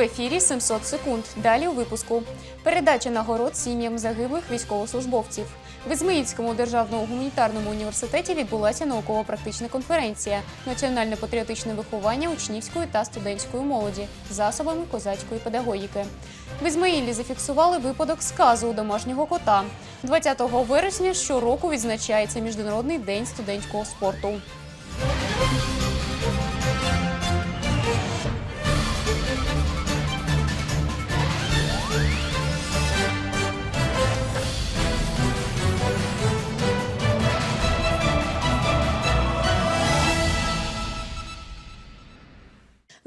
Ефірі 700 секунд. Далі у випуску. Передача нагород сім'ям загиблих військовослужбовців. В Ізмаїльському державному гуманітарному університеті відбулася науково-практична конференція Національне патріотичне виховання учнівської та студентської молоді засобами козацької педагогіки. В Ізмаїлі зафіксували випадок сказу у домашнього кота. 20 вересня щороку відзначається Міжнародний день студентського спорту.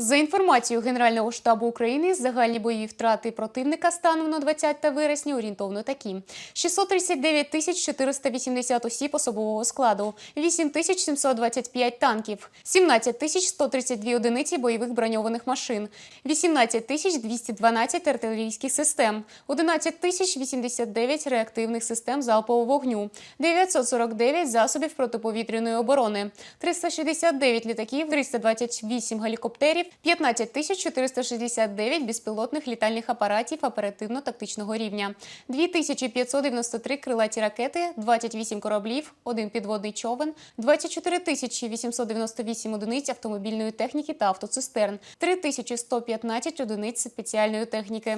За інформацією Генерального штабу України, загальні бойові втрати противника станом на 20 вересня орієнтовно такі: 639 тисяч 480 осіб особового складу, 8 тисяч 725 танків, 17 тисяч 132 одиниці бойових броньованих машин, 18 тисяч 212 артилерійських систем, 11 тисяч 89 реактивних систем залпового вогню, 949 засобів протиповітряної оборони, 369 літаків, 328 гелікоптерів, 15 тисяч 469 безпілотних літальних апаратів оперативно-тактичного рівня, 2593 крилаті ракети, 28 кораблів, один підводний човен, 24 тисячі 898 одиниць автомобільної техніки та автоцистерн, 3115 одиниць спеціальної техніки.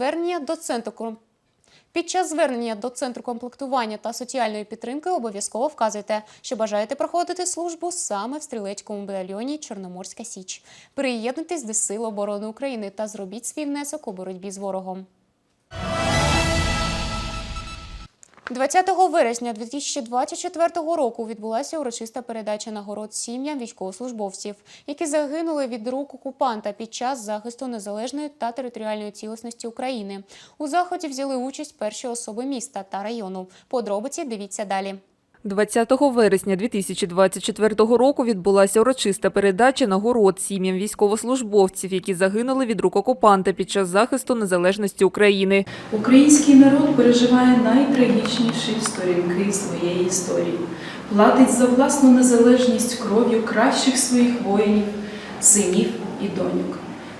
звернення до центру під час звернення до центру комплектування та соціальної підтримки обов'язково вказуйте, що бажаєте проходити службу саме в стрілецькому батальйоні Чорноморська Січ. Приєднуйтесь до Сил оборони України та зробіть свій внесок у боротьбі з ворогом. 20 вересня 2024 року відбулася урочиста передача нагород сім'ям військовослужбовців, які загинули від рук окупанта під час захисту незалежної та територіальної цілісності України. У заході взяли участь перші особи міста та району. Подробиці дивіться далі. 20 вересня 2024 року відбулася урочиста передача нагород сім'ям військовослужбовців, які загинули від рук окупанта під час захисту незалежності України. Український народ переживає найтрагічніші сторінки своєї історії, платить за власну незалежність кров'ю кращих своїх воїнів, синів і доньок.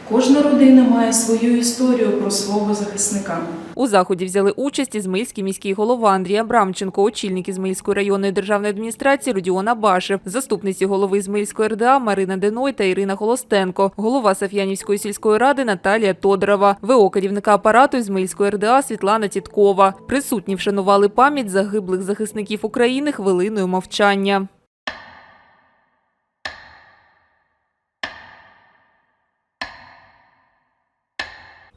Кожна родина має свою історію про свого захисника. У заході взяли участь Ізмаїльський міський голова Андрій Абрамченко, очільник Ізмаїльської районної державної адміністрації Родіон Абашев, заступниці голови Ізмаїльської РДА Марина Деной та Ірина Холостенко, голова Саф'янівської сільської ради Наталія Тодорова, ВО керівника апарату Ізмаїльської РДА Світлана Тіткова. Присутні вшанували пам'ять загиблих захисників України хвилиною мовчання.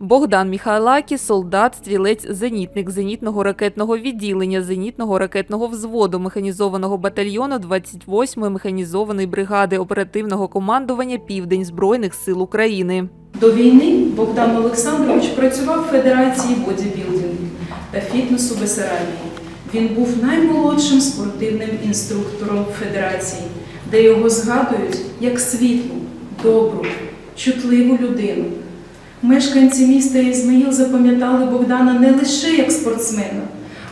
Богдан Міхайлакі – солдат, стрілець, зенітник зенітного ракетного відділення, зенітного ракетного взводу, механізованого батальйону 28-ї механізованої бригади оперативного командування Південь Збройних сил України. До війни Богдан Олександрович працював в Федерації бодібілдингу та фітнесу Бесарабії. Він був наймолодшим спортивним інструктором Федерації, де його згадують як світлу, добру, чутливу людину. Мешканці міста Ізмаїл запам'ятали Богдана не лише як спортсмена,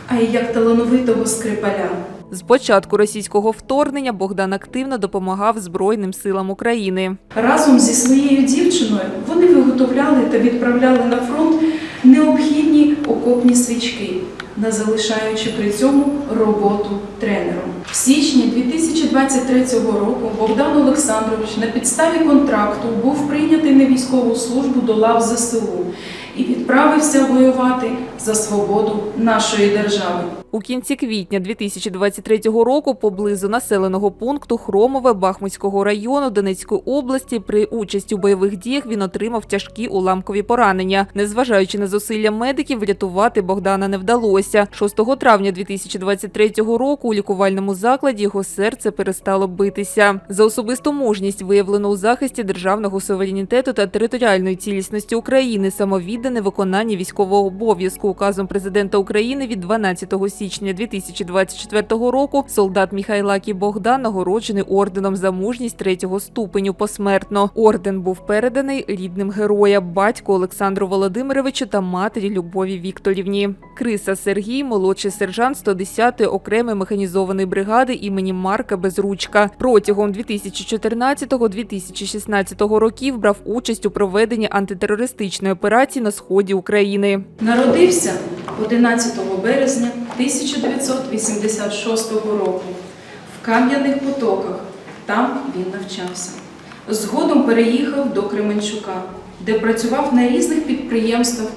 а й як талановитого скрипаля. З початку російського вторгнення Богдан активно допомагав Збройним силам України. Разом зі своєю дівчиною вони виготовляли та відправляли на фронт необхідні окопні свічки, не залишаючи при цьому роботу тренером. В січні 2023 року Богдан Олександрович на підставі контракту був прийнятий на військову службу до лав ЗСУ і відправився воювати за свободу нашої держави. У кінці квітня 2023 року поблизу населеного пункту Хромове Бахмутського району Донецької області при участі у бойових діях він отримав тяжкі уламкові поранення. Незважаючи на зусилля медиків, врятувати Богдана не вдалося. 6 травня 2023 року у лікувальному закладі його серце перестало битися. За особисту мужність виявлено у захисті державного суверенітету та територіальної цілісності України, самовіддане виконання військового обов'язку указом президента України від 12 січня 2024 року. Солдат Міхайлакі Богдан нагороджений орденом за мужність третього ступеню посмертно. Орден був переданий рідним героя, батьку Олександру Володимировичу та матері Любові Вікторівні. Криса Сергій, молодший сержант 110-ї окремої механізованої бригади імені Марка Безручка. Протягом 2014-2016 років брав участь у проведенні антитерористичної операції на сході України. Народився 11 березня 1986 року в Кам'яних Потоках. Там він навчався. Згодом переїхав до Кременчука, де працював на різних підприємствах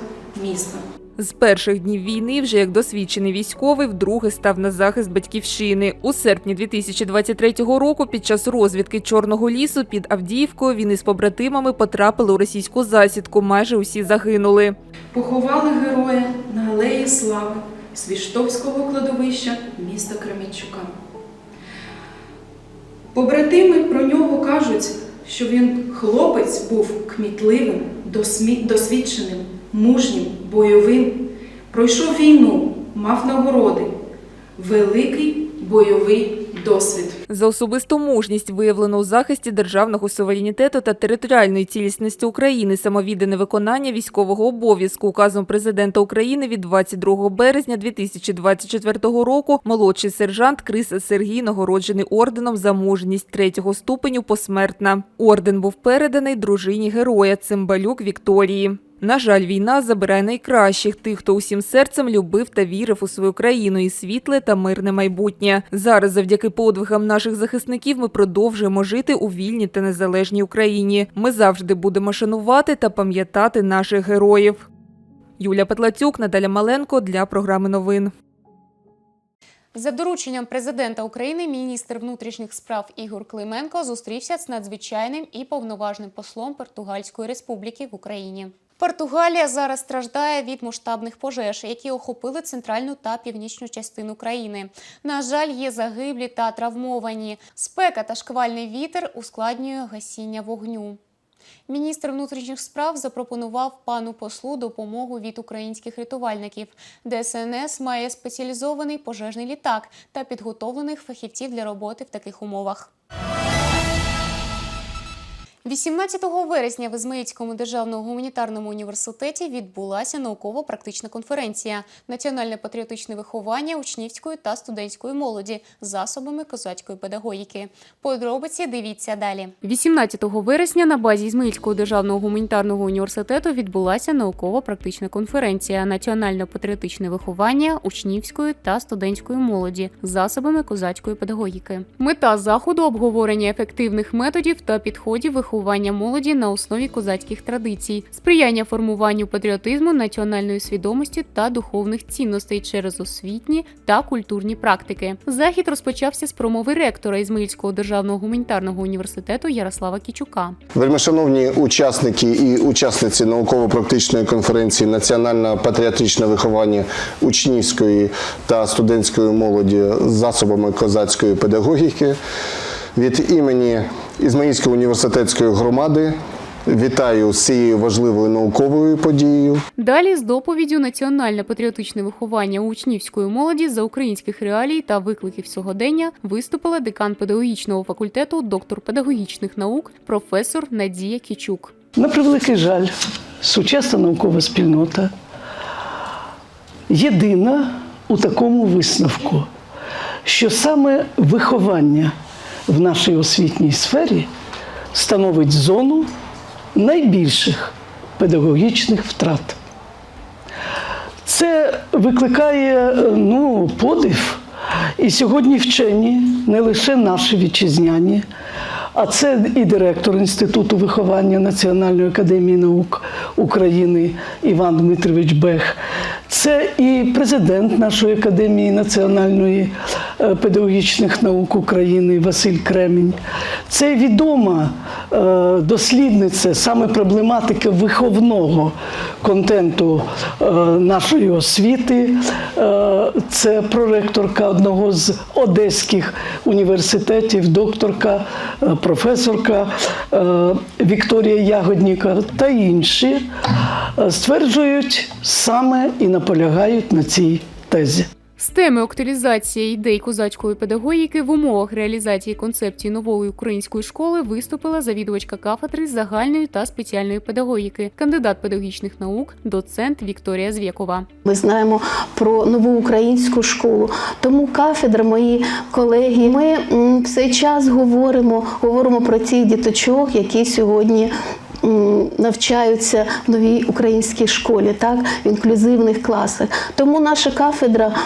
міста. З перших днів війни, вже як досвідчений військовий, вдруге став на захист батьківщини. У серпні 2023 року, під час розвідки Чорного лісу під Авдіївкою, він із побратимами потрапили у російську засідку. Майже усі загинули. Поховали героя на Алеї Слави Свіштовського кладовища міста Кременчука. Побратими про нього кажуть, що він хлопець був кмітливим, досвідченим, мужнім, бойовим. Пройшов війну, мав нагороди, великий бойовий досвід. За особисту мужність виявлено у захисті державного суверенітету та територіальної цілісності України самовіддане виконання військового обов'язку указом президента України від 22 березня 2024 року. Молодший сержант Крис Сергій нагороджений орденом за мужність третього ступеню посмертна. Орден був переданий дружині героя Цимбалюк Вікторії. На жаль, війна забирає найкращих тих, хто усім серцем любив та вірив у свою країну і світле та мирне майбутнє. Зараз, завдяки подвигам наших захисників, ми продовжуємо жити у вільній та незалежній Україні. Ми завжди будемо шанувати та пам'ятати наших героїв. Юля Петлацюк, Наталя Маленко для програми новин. За дорученням президента України міністр внутрішніх справ Ігор Клименко зустрівся з надзвичайним і повноважним послом Португальської республіки в Україні. Португалія зараз страждає від масштабних пожеж, які охопили центральну та північну частину країни. На жаль, є загиблі та травмовані. Спека та шквальний вітер ускладнює гасіння вогню. Міністр внутрішніх справ запропонував пану послу допомогу від українських рятувальників. ДСНС має спеціалізований пожежний літак та підготовлених фахівців для роботи в таких умовах. 18 вересня в Ізмаїльському державному гуманітарному університеті відбулася науково-практична конференція Національне патріотичне виховання учнівської та студентської молоді засобами козацької педагогіки. Подробиці дивіться далі. 18 вересня на базі Ізмаїльського державного гуманітарного університету відбулася науково-практична конференція Національне патріотичне виховання учнівської та студентської молоді засобами козацької педагогіки. Мета заходу обговорення ефективних методів та підходів виховання молоді на основі козацьких традицій, сприяння формуванню патріотизму, національної свідомості та духовних цінностей через освітні та культурні практики. Захід розпочався з промови ректора Ізмаїльського державного гуманітарного університету Ярослава Кічука. Вельмишановні учасники і учасниці науково-практичної конференції Національне патріотичне виховання учнівської та студентської молоді з засобами козацької педагогіки від імені Ізмаїльської університетської громади вітаю з цією важливою науковою подією. Далі з доповіддю національне патріотичне виховання учнівської молоді за українських реалій та викликів сьогодення виступила декан педагогічного факультету, доктор педагогічних наук, професор Надія Кічук. На превеликий жаль, сучасна наукова спільнота єдина у такому висновку, що саме виховання в нашій освітній сфері становить зону найбільших педагогічних втрат. Це викликає е, ну, подив. І сьогодні вчені не лише наші вітчизняні, а це і директор Інституту виховання Національної академії наук України Іван Дмитрович Бех, це і президент нашої академії національної педагогічних наук України Василь Кремінь. Це відома е, дослідниця саме проблематики виховного контенту е, нашої освіти. Е, Це проректорка одного з одеських університетів, докторка, е, професорка е, Вікторія Ягодніка та інші е, стверджують саме і наполягають на цій тезі. З теми актуалізації ідей козацької педагогіки в умовах реалізації концепції нової української школи виступила завідувачка кафедри загальної та спеціальної педагогіки, кандидат педагогічних наук, доцент Вікторія Звєкова. Ми знаємо про нову українську школу. Тому кафедра, мої колеги, ми в цей час говоримо, говоримо про цих діточок, які сьогодні. Навчаються в новій українській школі, так в інклюзивних класах. Тому наша кафедра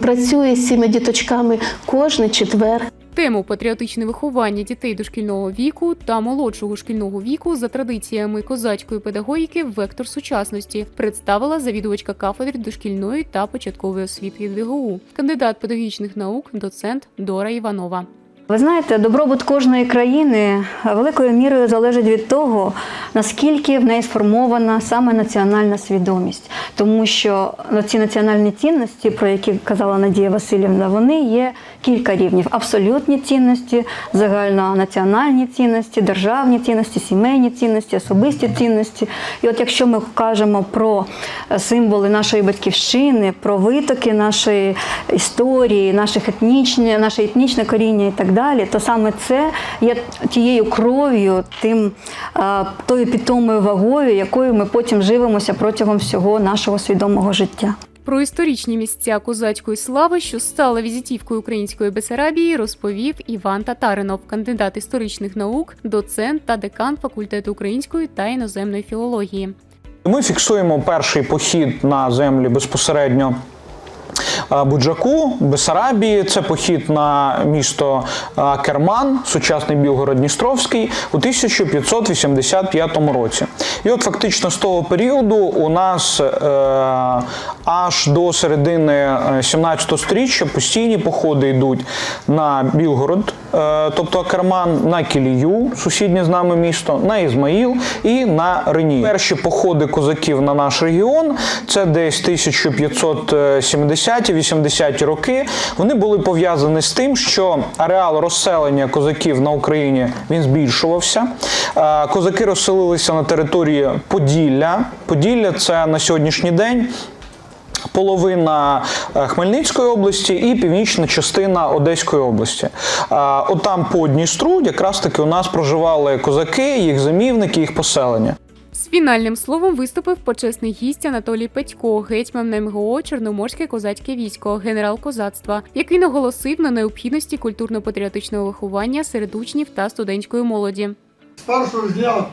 працює з цими діточками кожний четвер. Тему патріотичне виховання дітей дошкільного віку та молодшого шкільного віку за традиціями козацької педагогіки Вектор сучасності представила завідувачка кафедри дошкільної та початкової освіти ДГУ, кандидат педагогічних наук, доцент Дора Іванова. Ви знаєте, добробут кожної країни великою мірою залежить від того, наскільки в неї сформована саме національна свідомість, тому що ну, ці національні цінності, про які казала Надія Васильівна, вони є кілька рівнів: абсолютні цінності, загальнонаціональні цінності, державні цінності, сімейні цінності, особисті цінності. І от якщо ми кажемо про е, символи нашої батьківщини, про витоки нашої історії, наших етнічні, наше етнічне коріння і так далі, то саме це є тією кров'ю, тим е, тою питомою вагою, якою ми потім живемося протягом всього нашого свідомого життя. Про історичні місця козацької слави, що стала візитівкою української Бесарабії, розповів Іван Татаринов, кандидат історичних наук, доцент та декан факультету української та іноземної філології. Ми фіксуємо перший похід на землі безпосередньо. Е, Буджаку, Бесарабії, це похід на місто е, Керман, сучасний Білгород-Дністровський, у 1585 році. І от фактично з того періоду у нас е, аж до середини е, 17 століття постійні походи йдуть на Білгород, е, тобто Керман, на Кілію, сусіднє з нами місто, на Ізмаїл і на Рені. Перші походи козаків на наш регіон це десь 1570-80 роки. Вони були пов'язані з тим, що ареал розселення козаків на Україні він збільшувався. Е, Козаки розселилися на території Поділля. Поділля це на сьогоднішній день. Половина е, Хмельницької області і північна частина Одеської області. А, Отам по Дністру якраз таки у нас проживали козаки, їх замівники, їх поселення. З фінальним словом виступив почесний гість Анатолій Петько, гетьман МГО Чорноморське козацьке військо, генерал козацтва, який наголосив на необхідності культурно-патріотичного виховання серед учнів та студентської молоді. з першого дня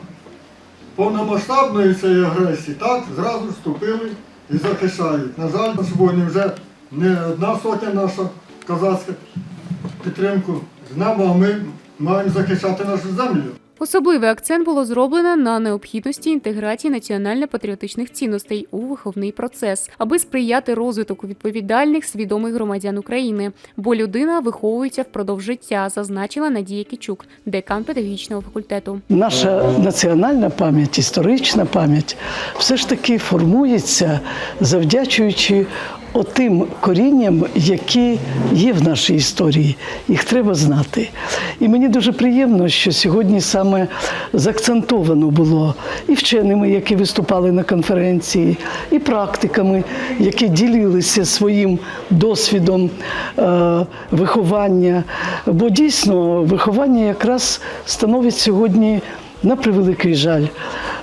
повномасштабної цієї агресії так зразу вступили і захищають. На жаль, сьогодні вже не одна сотня наша козацька підтримку з нами, а ми маємо захищати нашу землю. Особливий акцент було зроблено на необхідності інтеграції національно-патріотичних цінностей у виховний процес, аби сприяти розвитку відповідальних свідомих громадян України. Бо людина виховується впродовж життя, зазначила Надія Кічук, декан педагогічного факультету. Наша національна пам'ять, історична пам'ять все ж таки формується завдячуючи отим корінням, які є в нашій історії. Їх треба знати. І мені дуже приємно, що сьогодні саме заакцентовано було і вченими, які виступали на конференції, і практиками, які ділилися своїм досвідом е, виховання. Бо дійсно виховання якраз становить сьогодні, на превеликий жаль,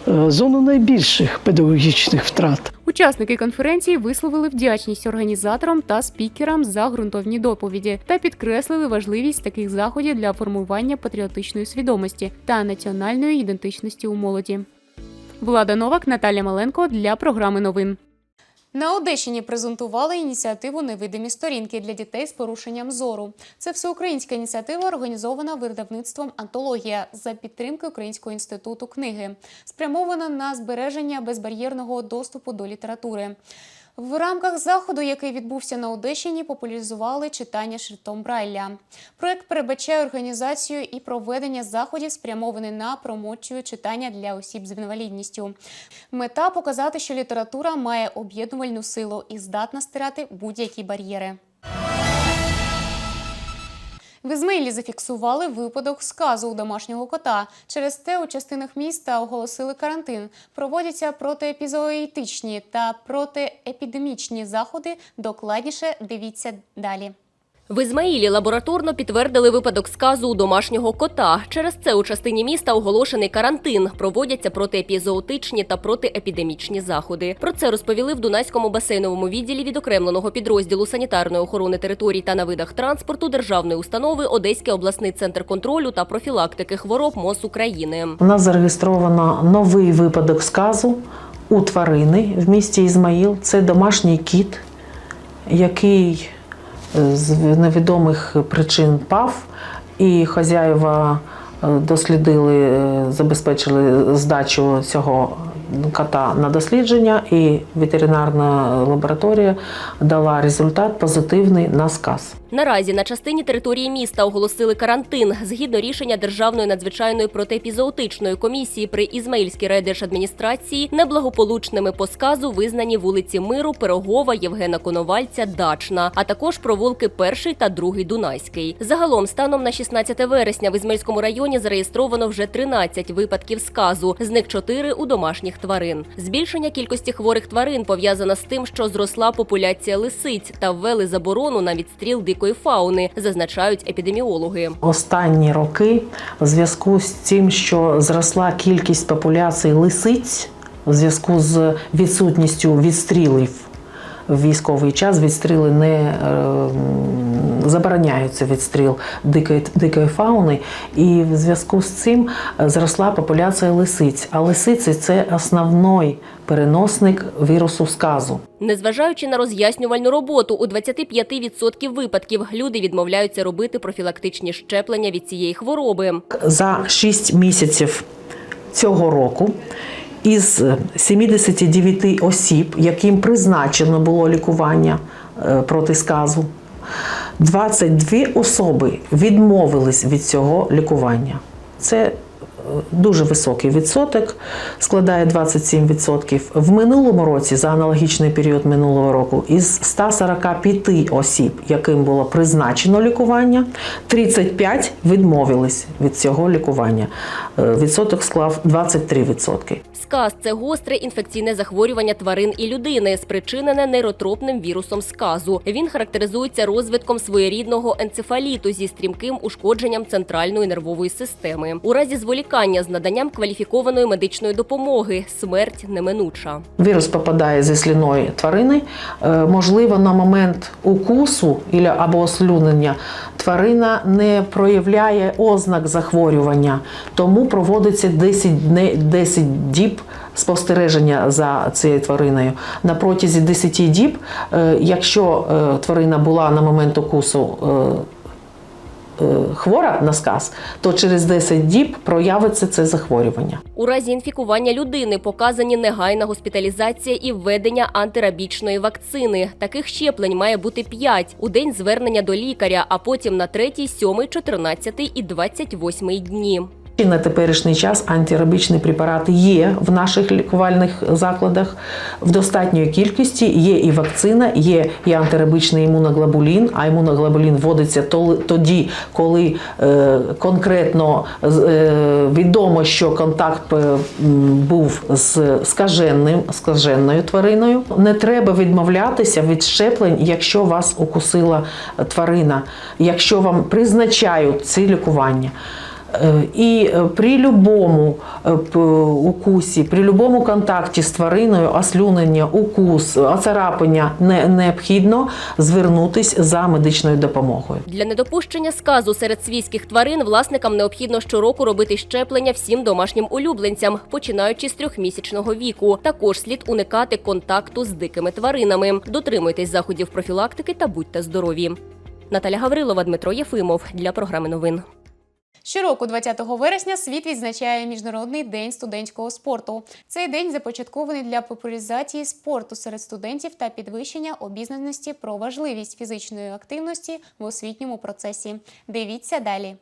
зону найбільших педагогічних втрат. Учасники конференції висловили вдячність організаторам та спікерам за ґрунтовні доповіді та підкреслили важливість таких заходів для формування патріотичної свідомості та національної ідентичності у молоді. Влада Новак, Наталя Маленко для програми новин. На Одещині презентували ініціативу Невидимі сторінки для дітей з порушенням зору. Це всеукраїнська ініціатива, організована видавництвом Антологія за підтримки Українського інституту книги, спрямована на збереження безбар'єрного доступу до літератури. В рамках заходу, який відбувся на Одещині, популяризували читання шрифтом Брайля. Проект передбачає організацію і проведення заходів, спрямований на промоцію читання для осіб з інвалідністю. Мета показати, що література має об'єднувальну силу і здатна стирати будь-які бар'єри. В Ізмаїлі зафіксували випадок сказу у домашнього кота. Через те у частинах міста оголосили карантин. Проводяться протиепізоїтичні та протиепідемічні заходи. Докладніше дивіться далі. В Ізмаїлі лабораторно підтвердили випадок сказу у домашнього кота. Через це у частині міста оголошений карантин. Проводяться протиепізоотичні та протиепідемічні заходи. Про це розповіли в Дунайському басейновому відділі відокремленого підрозділу санітарної охорони територій та на видах транспорту державної установи Одеський обласний центр контролю та профілактики хвороб МОЗ України. У нас зареєстровано новий випадок сказу у тварини в місті Ізмаїл. Це домашній кіт, який з невідомих причин пав, і хазяїва е, дослідили, е, забезпечили здачу цього кота на дослідження, і ветеринарна лабораторія дала результат позитивний на сказ. Наразі на частині території міста оголосили карантин згідно рішення Державної надзвичайної протиепізоотичної комісії при Ізмаїльській райдержадміністрації неблагополучними по сказу визнані вулиці Миру, Пирогова, Євгена Коновальця, Дачна, а також провулки Перший та Другий Дунайський. Загалом, станом на 16 вересня в Ізмаїльському районі зареєстровано вже 13 випадків сказу, з них 4 у домашніх тварин. Збільшення кількості хворих тварин пов'язано з тим, що зросла популяція лисиць та ввели заборону на відстріл дикої фауни, зазначають епідеміологи. Останні роки в зв'язку з тим, що зросла кількість популяцій лисиць, в зв'язку з відсутністю відстрілів в військовий час, відстріли не м, забороняються відстріл дикої, дикої фауни, і в зв'язку з цим е, зросла популяція лисиць. А лисиці це основний переносник вірусу сказу. Незважаючи на роз'яснювальну роботу, у 25% випадків люди відмовляються робити профілактичні щеплення від цієї хвороби. за 6 місяців цього року із 79 осіб, яким призначено було лікування е, проти сказу, 22 особи відмовились від цього лікування. Це е, дуже високий відсоток, складає 27%. В минулому році, за аналогічний період минулого року, із 145 осіб, яким було призначено лікування, 35 відмовились від цього лікування. Е, Відсоток склав 23%. Сказ це гостре інфекційне захворювання тварин і людини, спричинене нейротропним вірусом сказу. Він характеризується розвитком своєрідного енцефаліту зі стрімким ушкодженням центральної нервової системи. У разі зволікання з наданням кваліфікованої медичної допомоги смерть неминуча. Вірус попадає зі сліної тварини. Е, Можливо, на момент укусу або ослюнення тварина не проявляє ознак захворювання, тому проводиться 10, дне- 10 діб спостереження за цією твариною. На протязі 10 діб, е, якщо е, тварина була на момент укусу е, хвора на сказ, то через 10 діб проявиться це захворювання. У разі інфікування людини показані негайна госпіталізація і введення антирабічної вакцини. Таких щеплень має бути 5 у день звернення до лікаря, а потім на 3, 7, 14 і 28 дні. І на теперішній час антирабічні препарати є в наших лікувальних закладах в достатньої кількості. Є і вакцина, є і антирабічний імуноглобулін. А імуноглобулін вводиться то- тоді, коли е, конкретно е, відомо, що контакт е, був з скаженним, скаженною твариною. Не треба відмовлятися від щеплень, якщо вас укусила тварина, якщо вам призначають ці лікування. Е, І е, при любому е, укусі, при любому контакті з твариною, ослюнення, укус, оцарапання не необхідно звернутися за медичною допомогою. Для недопущення сказу серед свійських тварин власникам необхідно щороку робити щеплення всім домашнім улюбленцям, починаючи з трьохмісячного віку. Також слід уникати контакту з дикими тваринами. Дотримуйтесь заходів профілактики та будьте здорові. Наталя Гаврилова, Дмитро Єфимов для програми новин. Щороку, 20 вересня, світ відзначає Міжнародний день студентського спорту. Цей день започаткований для популяризації спорту серед студентів та підвищення обізнаності про важливість фізичної активності в освітньому процесі. Дивіться далі.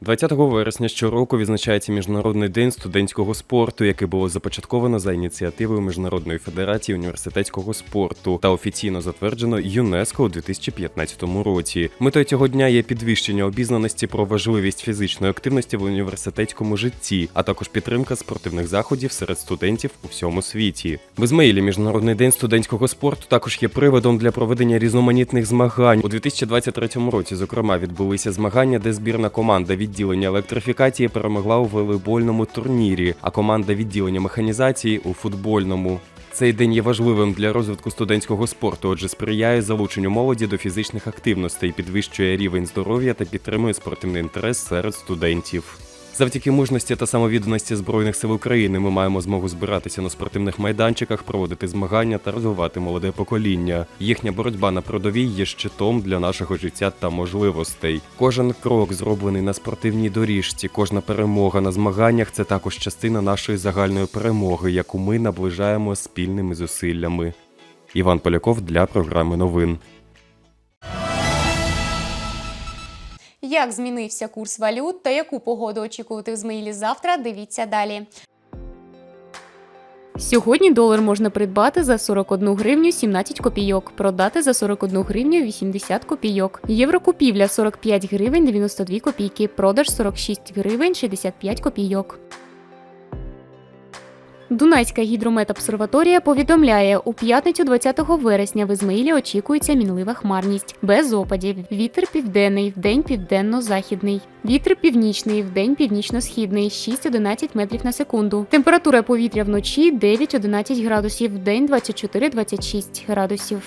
20 вересня щороку відзначається Міжнародний день студентського спорту, який було започатковано за ініціативою Міжнародної федерації університетського спорту та офіційно затверджено ЮНЕСКО у 2015 році. Метою цього дня є підвищення обізнаності про важливість фізичної активності в університетському житті, а також підтримка спортивних заходів серед студентів у всьому світі. В Ізмаїлі Міжнародний день студентського спорту також є приводом для проведення різноманітних змагань. У 2023 році, зокрема, відбулися змагання, де збірна команда відділення електрифікації перемогла у волейбольному турнірі, а команда відділення механізації у футбольному. Цей день є важливим для розвитку студентського спорту, отже, сприяє залученню молоді до фізичних активностей, підвищує рівень здоров'я та підтримує спортивний інтерес серед студентів. Завдяки мужності та самовідданості Збройних сил України ми маємо змогу збиратися на спортивних майданчиках, проводити змагання та розвивати молоде покоління. Їхня боротьба на передовій є щитом для нашого життя та можливостей. Кожен крок, зроблений на спортивній доріжці, кожна перемога на змаганнях це також частина нашої загальної перемоги, яку ми наближаємо спільними зусиллями. Іван Поляков для програми новин. Як змінився курс валют та яку погоду очікувати в Змаїлі завтра, дивіться далі. Сьогодні долар можна придбати за 41 гривню 17 копійок, продати за 41 гривню 80 копійок. Єврокупівля 45 гривень 92 копійки, продаж 46 гривень 65 копійок. Дунайська гідрометобсерваторія повідомляє, у п'ятницю 20 вересня в Ізмаїлі очікується мінлива хмарність, без опадів. Вітер південний, вдень південно-західний. Вітер північний, вдень північно-східний 6-11 метрів на секунду. Температура повітря вночі 9-11 градусів, вдень 24-26 градусів.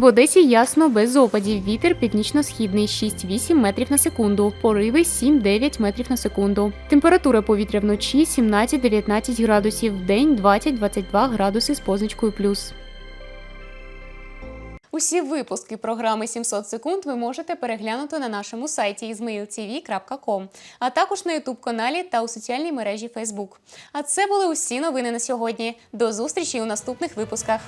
В Одесі ясно без опадів. Вітер північно-східний 6-8 метрів на секунду. Пориви 7-9 метрів на секунду. Температура повітря вночі 17-19 градусів, вдень 20-22 градуси з позначкою плюс. Усі випуски програми 700 секунд ви можете переглянути на нашому сайті izmailtv.com, а також на youtube каналі та у соціальній мережі Facebook. А це були усі новини на сьогодні. До зустрічі у наступних випусках.